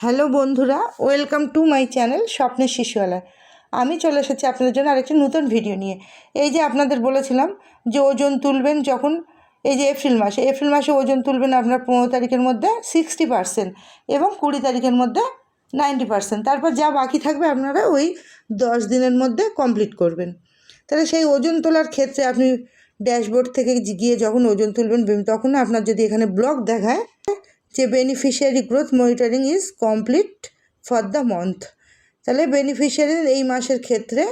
Hello বন্ধুরা, welcome to my channel স্বপ্নের শিশুওয়ালা। আমি চলে এসেছি আপনাদের জন্য আরেকটি নতুন ভিডিও নিয়ে। এই যে আপনাদের বলেছিলাম যে ওজন তুলবেন যখন, এই যে এপ্রিল মাসে এপ্রিল মাসে ওজন তুলবেন আপনার পনেরো তারিখের মধ্যে সিক্সটি পার্সেন্ট এবং কুড়ি তারিখের মধ্যে নাইনটি পার্সেন্ট তারপর যা বাকি থাকবে আপনারা ওই দশ দিনের মধ্যে কমপ্লিট করবেন। তাহলে সেই ওজন তোলার ক্ষেত্রে আপনি ড্যাশবোর্ড থেকে গিয়ে যখন ওজন তুলবেন, তখন আপনার যদি এখানে ব্লক দেখায় যে beneficiary growth monitoring is complete for the month তাহলে বেনিফিশিয়ারির এই মাসের ক্ষেত্রে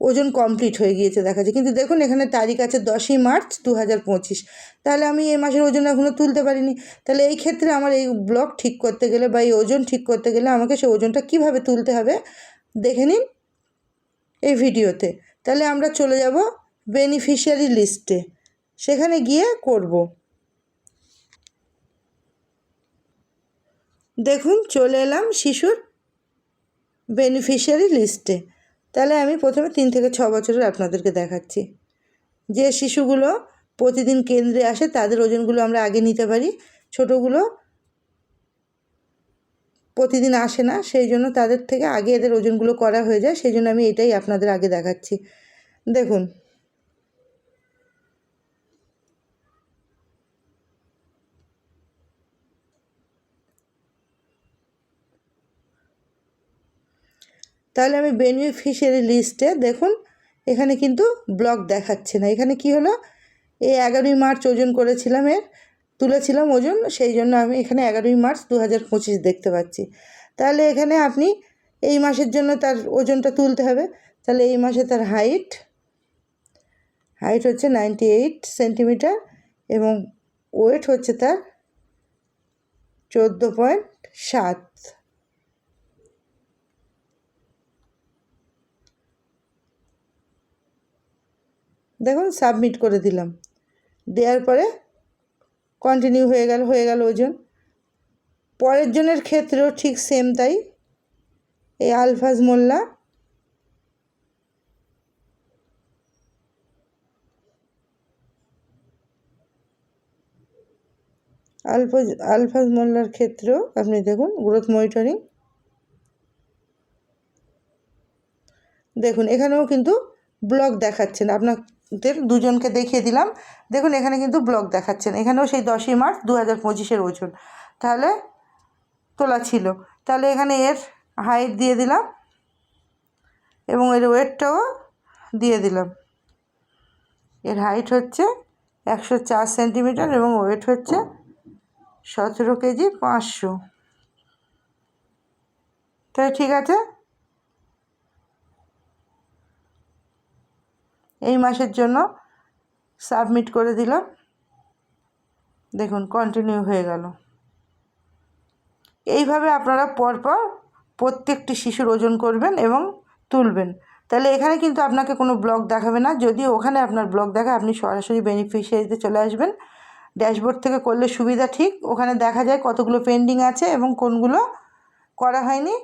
ওজন কমপ্লিট হয়ে গিয়েছে দেখা যায় কিন্তু দেখুন, এখানে তারিখ আছে দশই মার্চ দু হাজার পঁচিশ। তাহলে আমি এই মাসের ওজন এখনও তুলতে পারিনি। তাহলে এই ক্ষেত্রে আমার এই ব্লক ঠিক করতে গেলে বা এই ওজন ঠিক করতে গেলে আমাকে সেই ওজনটা কীভাবে তুলতে হবে দেখে নিন এই ভিডিওতে। তাহলে আমরা চলে যাব বেনিফিশিয়ারি লিস্টে সেখানে গিয়ে করব। দেখুন, চলে এলাম শিশুর বেনিফিশিয়ারি লিস্টে তাহলে আমি প্রথমে তিন থেকে ছ বছরের আপনাদেরকে দেখাচ্ছি। যে শিশুগুলো প্রতিদিন কেন্দ্রে আসে, তাদের ওজনগুলো আমরা আগে নিতে পারি। ছোটোগুলো প্রতিদিন আসে না, সেই জন্য তাদের থেকে আগে এদের ওজনগুলো করা হয়ে যায়, সেই জন্য আমি এটাই আপনাদের আগে দেখাচ্ছি। দেখুন তাহলে আমি বেনিফিশিয়ারি লিস্টে দেখুন, এখানে কিন্তু ব্লক দেখাচ্ছে না। এখানে কি হলো? এই এগারোই মার্চ ওজন করেছিলাম এর, তুলেছিলাম ওজন, সেই জন্য আমি এখানে এগারোই মার্চ দু হাজার পঁচিশ দেখতে পাচ্ছি। তাহলে এখানে আপনি এই মাসের জন্য তার ওজনটা তুলতে হবে। তাহলে এই মাসে তার হাইট হাইট হচ্ছে নাইনটি এইট সেন্টিমিটার এবং ওয়েট হচ্ছে তার চোদ্দ পয়েন্ট সাত। দেখুন সাবমিট করে দিলাম। দেওয়ার পরে কন্টিনিউ হয়ে গেল হয়ে গেল ওজন। পরের জনের ক্ষেত্রেও ঠিক সেম তাই। এই আলফাজ মোল্লা। আলফাজ আলফাজ মোল্লার ক্ষেত্রেও আপনি দেখুন গ্রোথ মনিটরিং দেখুন, এখানেও কিন্তু ব্লক দেখাচ্ছেন। আপনাদের দুজনকে দেখিয়ে দিলাম। দেখুন, এখানে কিন্তু ব্লক দেখাচ্ছেন। এখানেও সেই দশই মার্চ দু হাজার পঁচিশের ওজন। তাহলে তোলা ছিল। তাহলে এখানে এর হাইট দিয়ে দিলাম এবং এর ওয়েটটাও দিয়ে দিলাম। এর হাইট হচ্ছে একশো চার সেন্টিমিটার এবং ওয়েট হচ্ছে সতেরো কেজি পাঁচশো। তাই ঠিক আছে? এই মাসের জন্য সাবমিট করে দিলাম। দেখুন কন্টিনিউ হয়ে গেল। এইভাবে আপনারা পরপর প্রত্যেকটি শিশুর ওজন করবেন এবং তুলবেন। তাহলে এখানে কিন্তু আপনাকে কোনো ব্লগ দেখাবে না। যদি ওখানে আপনার ব্লগ দেখা আপনি সরাসরি বেনিফিশিয়ারিতে চলে আসবেন। ড্যাশবোর্ড থেকে করলে সুবিধা ঠিক। ওখানে দেখা যায় কতগুলো পেন্ডিং আছে এবং কোনগুলো করা হয়নি।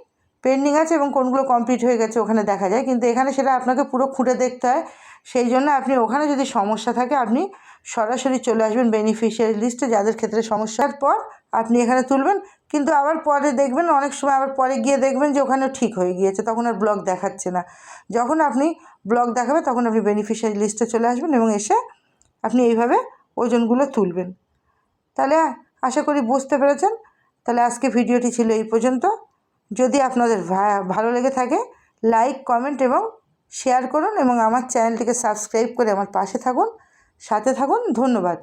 পেন্ডিং আছে এবং কোনগুলো কমপ্লিট হয়ে গেছে ওখানে দেখা যায়। কিন্তু এখানে সেটা আপনাকে পুরো খুঁটে দেখতে হয়। সেই জন্য আপনি ওখানে যদি সমস্যা থাকে, আপনি সরাসরি চলে আসবেন বেনিফিশিয়ারি লিস্টে যাদের ক্ষেত্রে সমস্যার পর আপনি এখানে তুলবেন। কিন্তু আবার পরে দেখবেন, অনেক সময় আবার পরে গিয়ে দেখবেন যে ওখানেও ঠিক হয়ে গিয়েছে। তখন আর ব্লক দেখাচ্ছে না। যখন আপনি ব্লক দেখাবে, তখন আপনি বেনিফিশিয়ারি লিস্টে চলে আসবেন এবং এসে আপনি এইভাবে ওজনগুলো তুলবেন। তাহলে আশা করি বুঝতে পেরেছেন। তাহলে আজকে ভিডিওটি ছিল এই পর্যন্ত। যদি আপনাদের ভালো লেগে থাকে লাইক কমেন্ট এবং শেয়ার করুন এবং আমার চ্যানেলটিকে সাবস্ক্রাইব করে আমার পাশে থাকুন, সাথে থাকুন, ধন্যবাদ।